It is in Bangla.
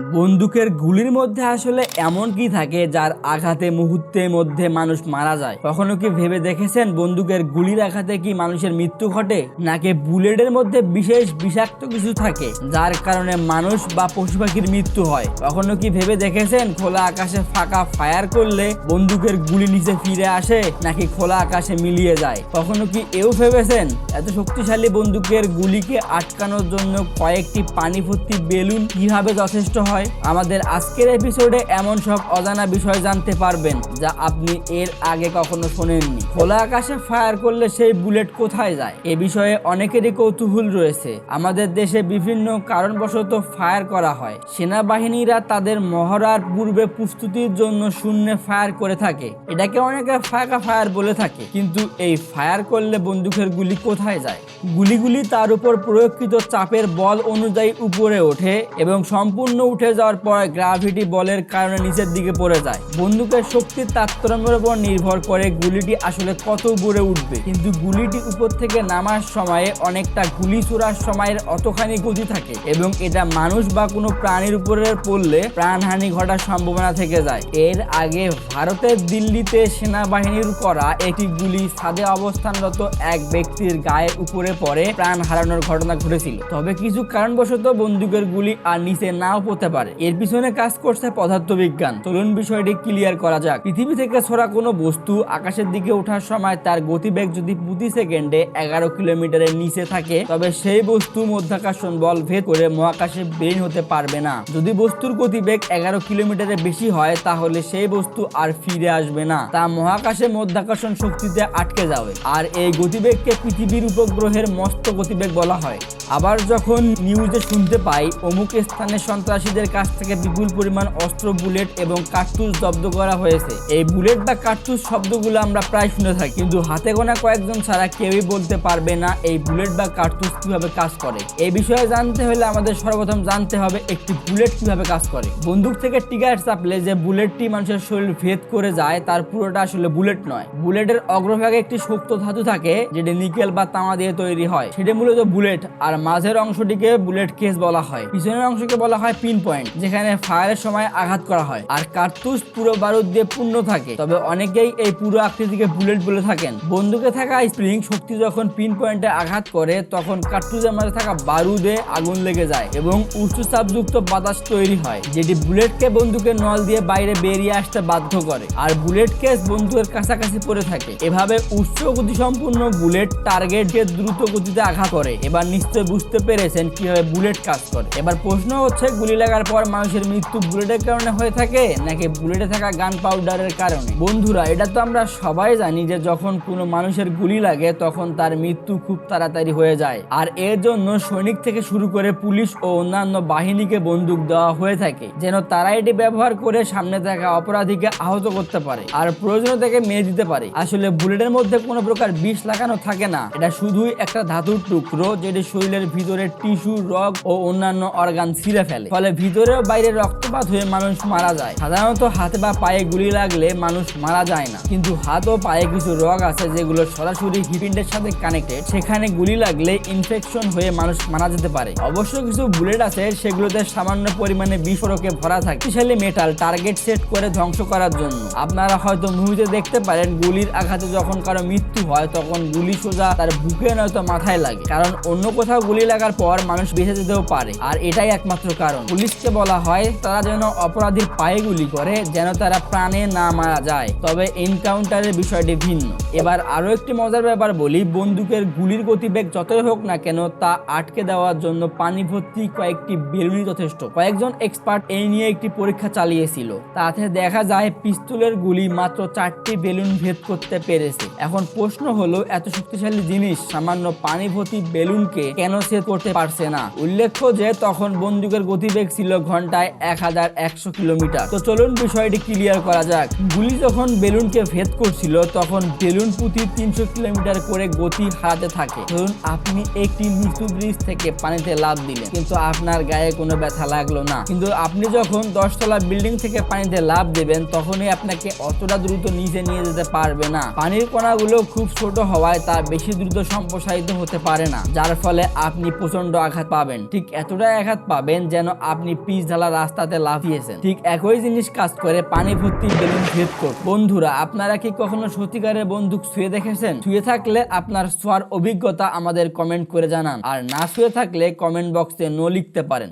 বন্দুকের গুলির মধ্যে আসলে এমন কি থাকে যার আঘাতে মুহূর্তের মধ্যে মানুষ মারা যায়? কখনো কি ভেবে দেখেছেন বন্দুকের গুলির আঘাতে কি মানুষের মৃত্যু ঘটে? নাকি বুলেটের মধ্যে বিশেষ বিষাক্ত কিছু থাকে যার কারণে মানুষ বা পশু পাখির মৃত্যু হয়? কখনো কি ভেবে দেখেছেন খোলা আকাশে ফাঁকা ফায়ার করলে বন্দুকের গুলি নিচে ফিরে আসে নাকি খোলা আকাশে মিলিয়ে যায়? কখনো কি এও ভেবেছেন এত শক্তিশালী বন্দুকের গুলিকে আটকানোর জন্য কয়েকটি পানি ভর্তি বেলুন কীভাবে যথেষ্ট হয়। আমাদের আজকের এপিসোডে এমন সব অজানা বিষয় জানতে পারবেন যা আপনি এর আগে কখনো শোনেননি। খোলা আকাশে ফায়ার করলে সেই বুলেট কোথায় যায়? এ বিষয়ে অনেকেরই কৌতূহল রয়েছে। আমাদের দেশে বিভিন্ন কারণবশত ফায়ার করা হয়। সেনাবাহিনীরা তাদের মহড়ার পূর্বে প্রস্তুতির জন্য শূন্যে ফায়ার করে থাকে। এটাকে অনেকে ফাঁকা ফায়ার বলে থাকে। কিন্তু এই ফায়ার করলে বন্দুকের গুলি কোথায় যায়? গুলিগুলি তার উপর প্রয়োগকৃত চাপের বল অনুযায়ী উপরে ওঠে এবং সম্পূর্ণ উঠে যাওয়ার পর গ্রাভিটি বলের কারণে নিচের দিকে পড়ে যায়। বন্দুকের শক্তির তারতম্যের উপর নির্ভর করে গুলিটি আসলে কত উপরে উঠবে। কিন্তু গুলিটি উপর থেকে নামার সময়ে অনেকটা গুলি ছোড়ার সময়ের অতখানি গতি থাকে এবং এটা মানুষ বা কোনো প্রাণীর উপরে পড়লে প্রাণহানি ঘটার সম্ভাবনা থেকে যায়। এর আগে ভারতের দিল্লিতে সেনাবাহিনীর করা একটি গুলি ছাদে অবস্থানরত এক ব্যক্তির গায়ের উপরে পড়ে প্রাণ হারানোর ঘটনা ঘটেছিল। তবে কিছু কারণবশত বন্দুকের গুলি আর নিচে নাও পড়তে পারে। এর পিছনে কাজ করছে পদার্থবিজ্ঞান। চলুন বিষয়টি ক্লিয়ার করা যাক। পৃথিবী থেকে ছোড়া কোনো বস্তু আকাশের দিকে ওঠার সময় তার গতিবেগ যদি প্রতি সেকেন্ডে এগারো কিলোমিটারের নিচে থাকে, তবে সেই বস্তু মধ্যাকর্ষণ বল ভেদ করে মহাকাশে বের হতে পারবে না। যদি বস্তুর গতিবেগ এগারো কিলোমিটারের বেশি হয়, তাহলে সেই বস্তু আর ফিরে আসবে না। তা মহাকাশে মধ্যাকর্ষণ শক্তিতে আটকে যাবে। আর এই গতিবেগকে পৃথিবীর উপগ্রহের মস্ত গতিবেগ বলা হয়। আবার যখন নিউজে শুনতে পাই, অমুক স্থানে সন্ত্রাসীদের কাছ থেকে বিপুল পরিমাণ অস্ত্র, বুলেট এবং কার্তুজ জব্দ করা হয়েছে। এই বুলেট বা কার্তুজ শব্দগুলো আমরা প্রায় শুনে থাকি, কিন্তু হাতে গোনা কয়েকজন ছাড়া কেউই বলতে পারবে না এই বুলেট বা কার্তুজ কীভাবে কাজ করে। এই বিষয়ে জানতে হলে আমাদের সর্বপ্রথম জানতে হবে একটি বুলেট কীভাবে কাজ করে। বন্দুক থেকে টিকার চাপলে যে বুলেটটি মানুষের শরীর ভেদ করে যায়, তার পুরোটা আসলে বুলেট নয়। বুলেটের অগ্রভাগে একটি শক্ত ধাতু থাকে, যেটি নিকেল বা তামা দিয়ে তৈরি হয়। সেটি মূলত বুলেট, আর মাঝের অংশটিকে বুলেট কেস বলা হয়। পিছনের অংশকে বলা হয় পিন পয়েন্ট, যেখানে ফায়ারের সময় আঘাত করা হয়। আর কার্তুজ পুরো বারুদ দিয়ে পূর্ণ থাকে। তবে অনেকেই এই পুরো আকৃতিকে বুলেট বলে থাকেন। বন্দুকে থাকা স্প্রিং শক্তি যখন পিন পয়েন্টে আঘাত করে, তখন কার্তুজের মাঝে থাকা বারুদে আগুন লেগে যায় এবং উচ্চ চাপযুক্ত বাতাস তৈরি হয়, যেটি বুলেটকে বন্দুকের নল দিয়ে বাইরে বেরিয়ে আসতে বাধ্য করে। আর বুলেট কেস বন্দুকের কাছাকাছি পড়ে থাকে। এভাবে উচ্চ গতি সম্পূর্ণ বুলেট টার্গেটকে দ্রুত গতিতে আঘাত করে। এবার নিশ্চয় বুঝতে পেরেছেন কীভাবে বুলেট কাজ করে। এবার প্রশ্ন হচ্ছে, গুলি লাগার পর মানুষের মৃত্যু বুলেটের কারণে হয়ে থাকে, নাকি বুলেটে থাকা গান পাউডারের কারণে? বন্ধুরা, এটা তো আমরা সবাই জানি যে যখন কোনো মানুষের গুলি লাগে, তখন তার মৃত্যু খুব তাড়াতাড়ি হয়ে যায়। আর এর জন্য সৈনিক থেকে শুরু করে পুলিশ ও অন্যান্য বাহিনীকে বন্দুক দেওয়া হয়ে থাকে, যেন তারা এটি ব্যবহার করে সামনে থাকা অপরাধীকে আহত করতে পারে, আর প্রয়োজনে থেকে মেরে দিতে পারে। আসলে বুলেটের মধ্যে কোনো প্রকার বিষ লাগানো থাকে না, এটা শুধুই একটা ধাতুর টুকরো, যেটি শরীরের ভিতরে টিস্যু, রগ ও অন্যান্য অর্গান ছিঁড়ে ফেলে। ফলে ভিতরে ও বাইরে রক্তপাত হয়ে মানুষ মারা যায়। সাধারণত হাতে বা পায়ে গুলি লাগলে মানুষ মারা যায় না। কিন্তু হাত ও পায়ে কিছু রগ আছে যেগুলো সরাসরি হিপিন্ডের সাথে কানেক্টেড সেখানে গুলি লাগলে ইনফেকশন হয়ে মানুষ মারা যেতে পারে। অবশ্য কিছু বুলেট আছে, সেগুলোতে সামান্য পরিমাণে বিস্ফোরকে ভরা থাকে। স্পেশালি মেটাল টার্গেট সেট করে ধ্বংস করার জন্য। আপনারা হয়তো মুভিতে দেখতে পারেন, গুলির আঘাতে যখন কারও মৃত্যু হয়, তখন গুলি সোজা তার বুকে নয়তো মাথায় লাগে। কারণ অন্য কোথাও গুলি লাগার পর মানুষ বেঁচে যেতেও পারে। আর এটাই একমাত্র কারণ। পুলিশকে বলা হয়, তারা যেন অপরাধীর পায়ে গুলি করে, যেন তারা প্রাণে না মারা যায়। তবে এনকাউন্টারের বিষয়টি ভিন্ন। এবার আরও একটি মজার ব্যাপার বলি, বন্দুকের গুলির গতিবেগ যতই হোক না কেন, তা আটকে দেওয়ার জন্য পানি ভর্তি কয়েকটি বেলুনই যথেষ্ট। কয়েকজন এক্সপার্ট এই নিয়ে একটি পরীক্ষা চালিয়েছিল। তাতে দেখা যায়, পিস্তলের গুলি মাত্র চারটি বেলুন ভেদ করতে পেরেছে। এখন প্রশ্ন হলো, এত শক্তিশালী জিনিস, সামান্য পানি ভর্তি বেলুনকে কেন সে করতে পারছে না। উল্লেখ্য যে, তখন বন্দুকের গতিবেগ ছিল ঘন্টায় এক হাজার একশো কিলোমিটার। তো চলুন বিষয়টি ক্লিয়ার করা যাক। গুলি যখন বেলুনকে ভেদ করছিল, তখন বেলুন প্রতি তিনশো কিলোমিটার করে গতি হারাতে থাকে। ধরুন, আপনি একটি নিচু ব্রিজ থেকে পানিতে লাফ দিলেন, কিন্তু আপনার গায়ে কোনো ব্যথা লাগল না। কিন্তু আপনি যখন দশতলা বিল্ডিং থেকে পানিতে লাফ দেবেন, তখনই আপনাকে অতটা দ্রুত নিচে নিয়ে যেতে পারবে না। পানির কণাগুলো খুব ছোট হওয়ায় তা বেশি দ্রুত সম্প্রসারিত হতে পারে না, যার ফলে আপনি প্রচণ্ড আঘাত পাবেন। ঠিক এতটাই আঘাত পাবেন যেন আপনি পিস ঢালা রাস্তাতে লাফিয়েছেন। ঠিক একই জিনিস কাজ করে পানি ভর্তি বেলুন ভেদ কর বন্ধুরা, আপনারা কি কখনো সত্যিকারের বন্দুক শুয়ে দেখেছেন? শুয়ে থাকলে আপনার ছোঁয়ার অভিজ্ঞতা আমাদের কমেন্ট করে জানান। আর না শুয়ে থাকলে কমেন্ট বক্সে নো লিখতে পারেন।